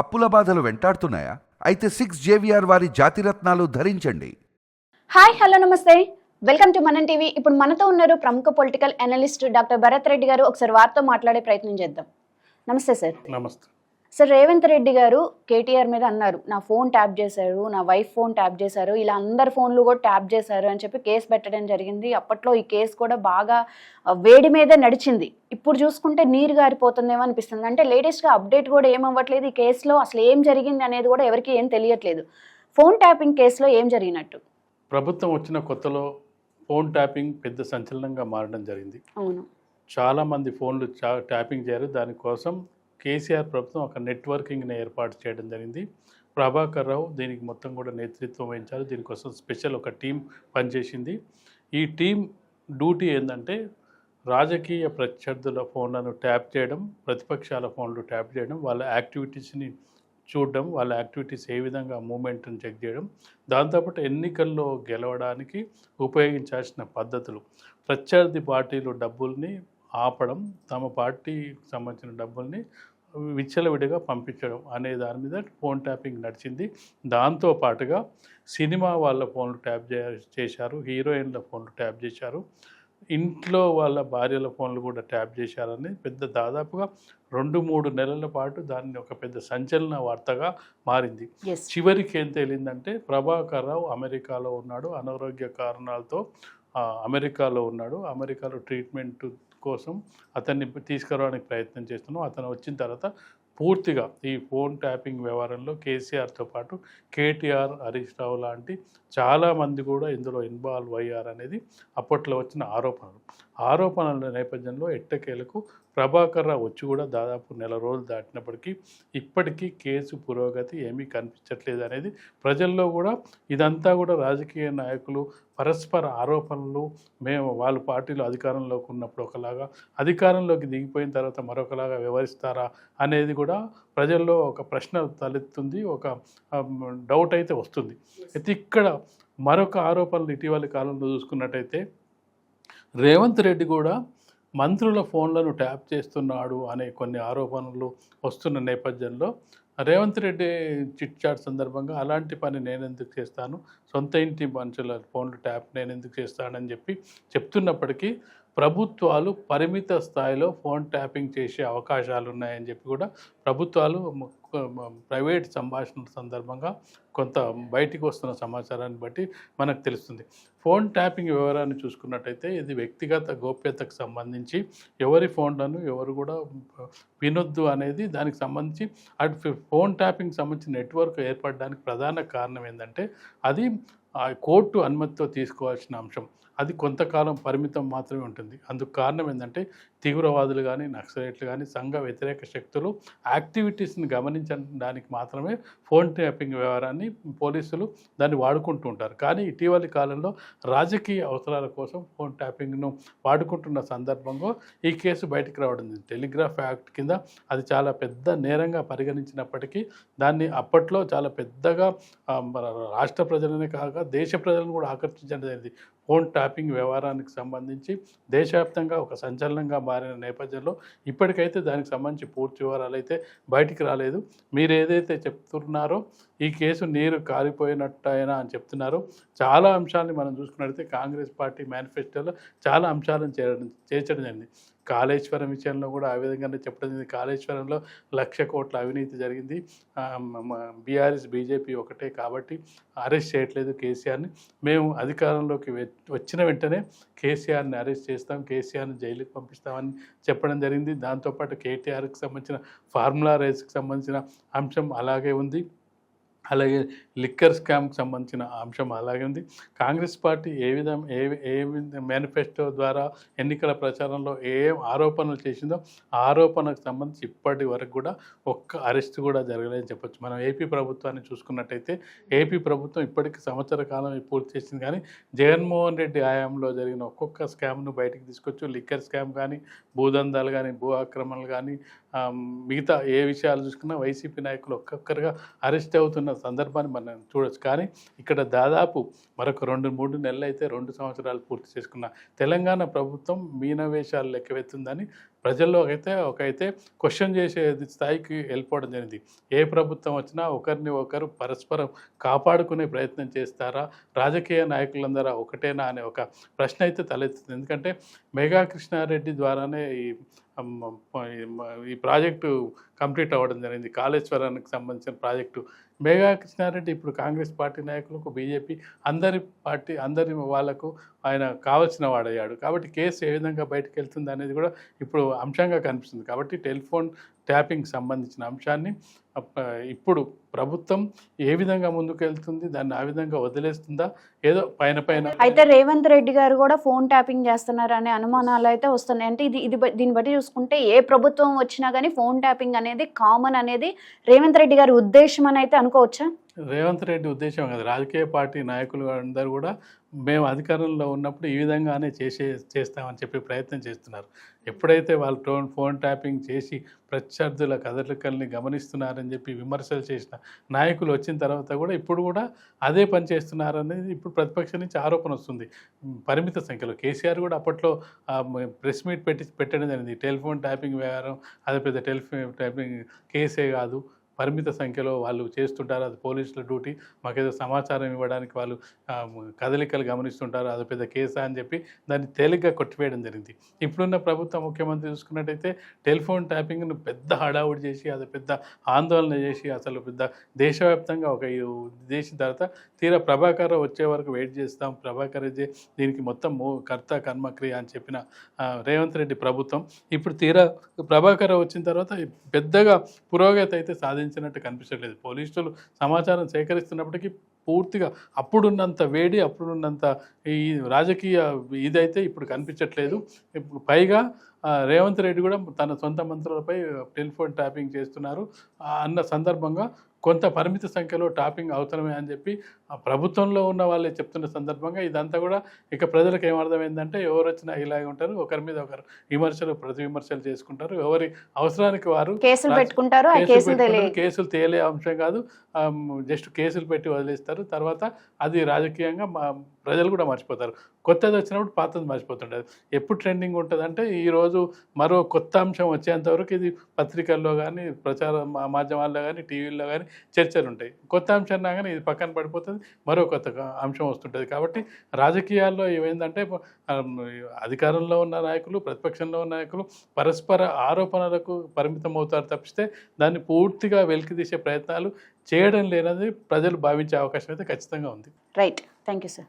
అప్పుల బాధలు వెంటాడుతున్నాయా? అయితే సిక్స్ జేవిఆర్ వారి జాతిరత్నాలు ధరించండి. హాయ్ హలో నమస్తే. Welcome to Manan TV. ఇప్పుడు మనతో ఉన్నారు ప్రముఖ political analyst doctor Bharat Reddy గారు. ఒకసారి వారితో మాట్లాడే ప్రయత్నం చేద్దాం. నమస్తే సార్. నమస్తే. సార్ రేవంత్ రెడ్డి గారు కేటీఆర్ మీద అన్నారు నా ఫోన్ ట్యాప్ చేశారు నా వైఫ్ ఫోన్ ట్యాప్ చేశారు ఇలా అందరి ఫోన్లు కూడా ట్యాప్ చేశారు అని చెప్పి కేసు పెట్టడం జరిగింది. అప్పట్లో ఈ కేసు కూడా బాగా వేడి మీదే నడిచింది. ఇప్పుడు చూసుకుంటే నీరు గారిపోతుందేమో అనిపిస్తుంది. అంటే లేటెస్ట్గా అప్డేట్ కూడా ఏం అవ్వట్లేదు. ఈ కేసులో అసలు ఏం జరిగింది అనేది కూడా ఎవరికి ఏం తెలియట్లేదు. ఫోన్ ట్యాపింగ్ కేసులో ఏం జరిగినట్టు? ప్రభుత్వం వచ్చిన కొత్తలో ఫోన్ ట్యాపింగ్ పెద్ద సంచలనంగా మారడం జరిగింది. అవును. చాలామంది ఫోన్లు ట్యాపింగ్ చేయరు. దానికోసం కేసీఆర్ ప్రభుత్వం ఒక నెట్వర్కింగ్ని ఏర్పాటు చేయడం జరిగింది. ప్రభాకర్ రావు దీనికి మొత్తం కూడా నేతృత్వం వహించారు. దీనికోసం స్పెషల్ ఒక టీం పనిచేసింది. ఈ టీం డ్యూటీ ఏంటంటే రాజకీయ ప్రత్యర్థుల ఫోన్లను ట్యాప్ చేయడం ప్రతిపక్షాల ఫోన్లు ట్యాప్ చేయడం వాళ్ళ యాక్టివిటీస్ని చూడడం వాళ్ళ యాక్టివిటీస్ ఏ విధంగా మూమెంట్ని చెక్ చేయడం దాంతోపాటు ఎన్నికల్లో గెలవడానికి ఉపయోగించాల్సిన పద్ధతులు. ప్రత్యర్థి పార్టీలు డబ్బుల్ని ఆపడం తమ పార్టీకి సంబంధించిన డబ్బుల్ని విచ్చలవిడిగా పంపించడం అనే దాని మీద ఫోన్ ట్యాపింగ్ నడిచింది. దాంతో పాటుగా సినిమా వాళ్ళ ఫోన్లు ట్యాప్ చే- చేశారు హీరోయిన్ల ఫోన్లు ట్యాప్ చేశారు. ఇంట్లో వాళ్ళ భార్యల ఫోన్లు కూడా ట్యాప్ చేశారని పెద్ద దాదాపుగా రెండు మూడు నెలల పాటు దాన్ని ఒక పెద్ద సంచలన వార్తగా మారింది. చివరికి ఏం తేలిందంటే ప్రభాకర్ రావు అమెరికాలో ఉన్నాడు. అనారోగ్య కారణాలతో అమెరికాలో ఉన్నాడు. అమెరికాలో ట్రీట్మెంట్ కోసం అతన్ని తీసుకురావడానికి ప్రయత్నం చేస్తున్నాం. అతను వచ్చిన తర్వాత పూర్తిగా ఈ ఫోన్ ట్యాపింగ్ వ్యవహారంలో కేసీఆర్తో పాటు కేటీఆర్ హరీష్ రావు లాంటి చాలామంది కూడా ఇందులో ఇన్వాల్వ్ అయ్యారు అనేది అప్పట్లో వచ్చిన ఆరోపణలు. ఆరోపణల నేపథ్యంలో ఎట్టకేలకు ప్రభాకర్ రావు వచ్చి కూడా దాదాపు నెల రోజులు దాటినప్పటికీ ఇప్పటికీ కేసు పురోగతి ఏమీ కనిపించట్లేదు అనేది ప్రజల్లో కూడా ఇదంతా కూడా రాజకీయ నాయకులు పరస్పర ఆరోపణలు మేము వాళ్ళ పార్టీలో అధికారంలోకి ఉన్నప్పుడు ఒకలాగా అధికారంలోకి దిగిపోయిన తర్వాత మరొకలాగా వ్యవహరిస్తారా అనేది కూడా ప్రజల్లో ఒక ప్రశ్న తలెత్తుంది ఒక డౌట్ అయితే వస్తుంది. అయితే ఇక్కడ మరొక ఆరోపణలు ఇటీవలి కాలంలో చూసుకున్నట్టయితే రేవంత్ రెడ్డి కూడా మంత్రుల ఫోన్లను ట్యాప్ చేస్తున్నాడు అనే కొన్ని ఆరోపణలు వస్తున్న నేపథ్యంలో రేవంత్ రెడ్డి చిట్ చాట్ సందర్భంగా అలాంటి పని నేను ఎందుకు చేస్తాను? సొంత ఇంటి మనుషుల ఫోన్లు ట్యాప్ నేను ఎందుకు చేస్తానని చెప్పి చెప్తున్నప్పటికీ ప్రభుత్వాలు పరిమిత స్థాయిలో ఫోన్ ట్యాపింగ్ చేసే అవకాశాలు ఉన్నాయని చెప్పి కూడా ప్రభుత్వాలు ప్రైవేట్ సంభాషణ సందర్భంగా కొంత బయటికి వస్తున్న సమాచారాన్ని బట్టి మనకు తెలుస్తుంది. ఫోన్ ట్యాపింగ్ వివరాన్ని చూసుకున్నట్టయితే ఇది వ్యక్తిగత గోప్యతకు సంబంధించి ఎవరి ఫోన్లను ఎవరు కూడా వినొద్దు అనేది దానికి సంబంధించి అటు ఫోన్ ట్యాపింగ్ సంబంధించి నెట్వర్క్ ఏర్పడడానికి ప్రధాన కారణం ఏంటంటే అది కోర్టు అనుమతితో తీసుకోవాల్సిన అంశం. అది కొంతకాలం పరిమితం మాత్రమే ఉంటుంది. అందుకు కారణం ఏంటంటే తీవ్రవాదులు కానీ నక్సలైట్లు కానీ సంఘ వ్యతిరేక శక్తులు యాక్టివిటీస్ని గమనించడానికి మాత్రమే ఫోన్ ట్యాపింగ్ వ్యవహారాన్ని పోలీసులు దాన్ని వాడుకుంటూ ఉంటారు. కానీ ఇటీవలి కాలంలో రాజకీయ అవసరాల కోసం ఫోన్ ట్యాపింగ్ను వాడుకుంటున్న సందర్భంలో ఈ కేసు బయటకు రావడం టెలిగ్రాఫ్ యాక్ట్ కింద అది చాలా పెద్ద నేరంగా పరిగణించినప్పటికీ దాన్ని అప్పట్లో చాలా పెద్దగా రాష్ట్ర ప్రజలనే కాక దేశ ప్రజలను కూడా ఆకర్షించడం జరిగింది. ఫోన్ ట్యాపింగ్ వ్యవహారానికి సంబంధించి దేశవ్యాప్తంగా ఒక సంచలనంగా మారిన నేపథ్యంలో ఇప్పటికైతే దానికి సంబంధించి పూర్తి వివరాలు అయితే బయటికి రాలేదు. మీరు ఏదైతే చెప్తున్నారో ఈ కేసు నీరు కారిపోయినట్టయినా అని చెప్తున్నారు. చాలా అంశాలని మనం చూసుకున్నట్లయితే కాంగ్రెస్ పార్టీ మేనిఫెస్టోలో చాలా అంశాలను చేరడం చేర్చడం జరిగింది. కాళేశ్వరం విషయంలో కూడా ఆ విధంగానే చెప్పడం జరిగింది. కాళేశ్వరంలో లక్ష కోట్ల అవినీతి జరిగింది. బీఆర్ఎస్ బీజేపీ ఒకటే కాబట్టి అరెస్ట్ చేయట్లేదు కేసీఆర్ని. మేము అధికారంలోకి వె- వచ్చిన వెంటనే కేసీఆర్ని అరెస్ట్ చేస్తాం కేసీఆర్ని జైలుకి పంపిస్తామని చెప్పడం జరిగింది. దాంతోపాటు కేటీఆర్కి సంబంధించిన ఫార్ములా రేస్కి సంబంధించిన అంశం అలాగే ఉంది. అలాగే లిక్కర్ స్కామ్కి సంబంధించిన అంశం అలాగే ఉంది. కాంగ్రెస్ పార్టీ ఏ విధం ఏ ఏ మేనిఫెస్టో ద్వారా ఎన్నికల ప్రచారంలో ఏ ఆరోపణలు చేసిందో ఆరోపణకు సంబంధించి ఇప్పటి వరకు కూడా ఒక్క అరెస్ట్ కూడా జరగలేదని చెప్పొచ్చు. మనం ఏపీ ప్రభుత్వాన్ని చూసుకున్నట్టయితే ఏపీ ప్రభుత్వం ఇప్పటికి సంవత్సర కాలం పూర్తి చేసింది కానీ జగన్మోహన్ రెడ్డి హయాంలో జరిగిన ఒక్కొక్క స్కామ్ను బయటికి తీసుకొచ్చు. లిక్కర్ స్కామ్ కానీ భూదందాలు కానీ భూ ఆక్రమణలు కానీ మిగతా ఏ విషయాలు చూసుకున్నా వైసీపీ నాయకులు ఒక్కొక్కరుగా అరెస్ట్ అవుతున్న సందర్భాన్ని మనం చూడొచ్చు. కానీ ఇక్కడ దాదాపు మరొక రెండు మూడు నెలలు అయితే రెండు సంవత్సరాలు పూర్తి చేసుకున్న తెలంగాణ ప్రభుత్వం మీనవేషాలు లెక్కవెత్తుందని ప్రజల్లో అయితే ఒక అయితే క్వశ్చన్ చేసే స్థాయికి వెళ్ళిపోవడం జరిగింది. ఏ ప్రభుత్వం వచ్చినా ఒకరిని ఒకరు పరస్పరం కాపాడుకునే ప్రయత్నం చేస్తారా? రాజకీయ నాయకులందరూ ఒకటేనా అనే ఒక ప్రశ్న అయితే తలెత్తుంది. ఎందుకంటే మెగా కృష్ణారెడ్డి ద్వారానే ఈ ఈ ప్రాజెక్టు కంప్లీట్ అవ్వడం జరిగింది. కాళేశ్వరానికి సంబంధించిన ప్రాజెక్టు మేఘా కృష్ణారెడ్డి ఇప్పుడు కాంగ్రెస్ పార్టీ నాయకులకు బీజేపీ అందరి పార్టీ అందరి వాళ్ళకు ఆయన కావలసిన వాడయ్యాడు. కాబట్టి కేసు ఏ విధంగా బయటకు వెళ్తుంది అనేది కూడా ఇప్పుడు అంశంగా కనిపిస్తుంది. కాబట్టి టెలిఫోన్ ట్యాపింగ్ సంబంధించిన అంశాన్ని ఇప్పుడు ప్రభుత్వం ఏ విధంగా ముందుకు వెళ్తుంది దాన్ని ఆ విధంగా వదిలేస్తుందా ఏదో పైన పైన అయితే రేవంత్ రెడ్డి గారు కూడా ఫోన్ ట్యాపింగ్ చేస్తున్నారు అనే అనుమానాలు అయితే వస్తున్నాయి. అంటే ఇది ఇది దీన్ని బట్టి చూసుకుంటే ఏ ప్రభుత్వం వచ్చినా కానీ ఫోన్ ట్యాపింగ్ అనేది కామన్ అనేది రేవంత్ రెడ్డి గారి ఉద్దేశం అని అయితే అనుకోవచ్చా? రేవంత్ రెడ్డి ఉద్దేశం కదా. రాజకీయ పార్టీ నాయకులు అందరూ కూడా మేము అధికారంలో ఉన్నప్పుడు ఈ విధంగానే చేసే చేస్తామని చెప్పి ప్రయత్నం చేస్తున్నారు. ఎప్పుడైతే వాళ్ళు టోన్ ఫోన్ ట్యాపింగ్ చేసి ప్రత్యర్థుల కదలికల్ని గమనిస్తున్నారని చెప్పి విమర్శలు చేసిన నాయకులు వచ్చిన తర్వాత కూడా ఇప్పుడు కూడా అదే పని చేస్తున్నారనేది ఇప్పుడు ప్రతిపక్షం నుంచి ఆరోపణ వస్తుంది. పరిమిత సంఖ్యలో కేసీఆర్ కూడా అప్పట్లో ప్రెస్ మీట్ పెట్టి పెట్టడం జరిగింది. టెలిఫోన్ ట్యాపింగ్ వ్యవహారం అదే పెద్ద టెలిఫోన్ ట్యాపింగ్ కేసే కాదు. పరిమిత సంఖ్యలో వాళ్ళు చేస్తుంటారు. అది పోలీసుల డ్యూటీ. మాకేదో సమాచారం ఇవ్వడానికి వాళ్ళు కదలికలు గమనిస్తుంటారు. అది పెద్ద కేసా అని చెప్పి దాన్ని తేలిగ్గా కొట్టివేయడం జరిగింది. ఇప్పుడున్న ప్రభుత్వ ముఖ్యమంత్రి చూసుకున్నట్టయితే టెలిఫోన్ ట్యాపింగ్ను పెద్ద హడావుడి చేసి అది పెద్ద ఆందోళన చేసి అసలు పెద్ద దేశవ్యాప్తంగా ఒక దేశం తర్వాత తీరా ప్రభాకర్ వచ్చే వరకు వెయిట్ చేస్తాం. ప్రభాకర్ దీనికి మొత్తం కర్త కర్మక్రియ అని చెప్పిన రేవంత్ రెడ్డి ప్రభుత్వం. ఇప్పుడు తీరా ప్రభాకర్ వచ్చిన తర్వాత పెద్దగా పురోగతి అయితే స్పందించినట్టు కనిపించట్లేదు. పోలీసులు సమాచారం సేకరిస్తున్నప్పటికీ పూర్తిగా అప్పుడున్నంత వేడి అప్పుడున్నంత ఈ రాజకీయ ఇదైతే ఇప్పుడు కనిపించట్లేదు. ఇప్పుడు పైగా రేవంత్ రెడ్డి కూడా తన సొంత మంత్రులపై టెలిఫోన్ ట్యాపింగ్ చేస్తున్నారు. అన్న సందర్భంగా కొంత పరిమిత సంఖ్యలో టాపింగ్ అవసరమే అని చెప్పి ఆ ప్రభుత్వంలో ఉన్న వాళ్ళే చెప్తున్న సందర్భంగా ఇదంతా కూడా ఇక ప్రజలకు ఏమర్థమైందంటే ఎవరు వచ్చినా ఇలాగే ఉంటారు ఒకరి మీద ఒకరు విమర్శలు ప్రతి విమర్శలు చేసుకుంటారు. ఎవరి అవసరానికి వారు కేసులు పెట్టుకుంటారు కేసులు తేలే అంశం కాదు. జస్ట్ కేసులు పెట్టి వదిలేస్తారు. తర్వాత అది రాజకీయంగా మా- ప్రజలు కూడా మర్చిపోతారు. కొత్తది వచ్చినప్పుడు పాతది మర్చిపోతుంటారు. ఎప్పుడు ట్రెండింగ్ ఉంటుంది అంటే ఈరోజు మరో కొత్త అంశం వచ్చేంత వరకు ఇది పత్రికల్లో కానీ ప్రచార మాధ్యమాల్లో కానీ టీవీల్లో కానీ చర్చలు ఉంటాయి కొత్త అంశం రాగానే ఇది పక్కన పడిపోతుంది. మరో కొత్త అంశం వస్తుంటుంది కాబట్టి రాజకీయాల్లో ఏమైందంటే అధికారంలో ఉన్న నాయకులు ప్రతిపక్షంలో ఉన్న నాయకులు పరస్పర ఆరోపణలకు పరిమితం అవుతారు తప్పిస్తే దాన్ని పూర్తిగా వెలికితీసే ప్రయత్నాలు చేయడం లేనది ప్రజలు భావించే అవకాశం అయితే ఖచ్చితంగా ఉంది. Right thank you sir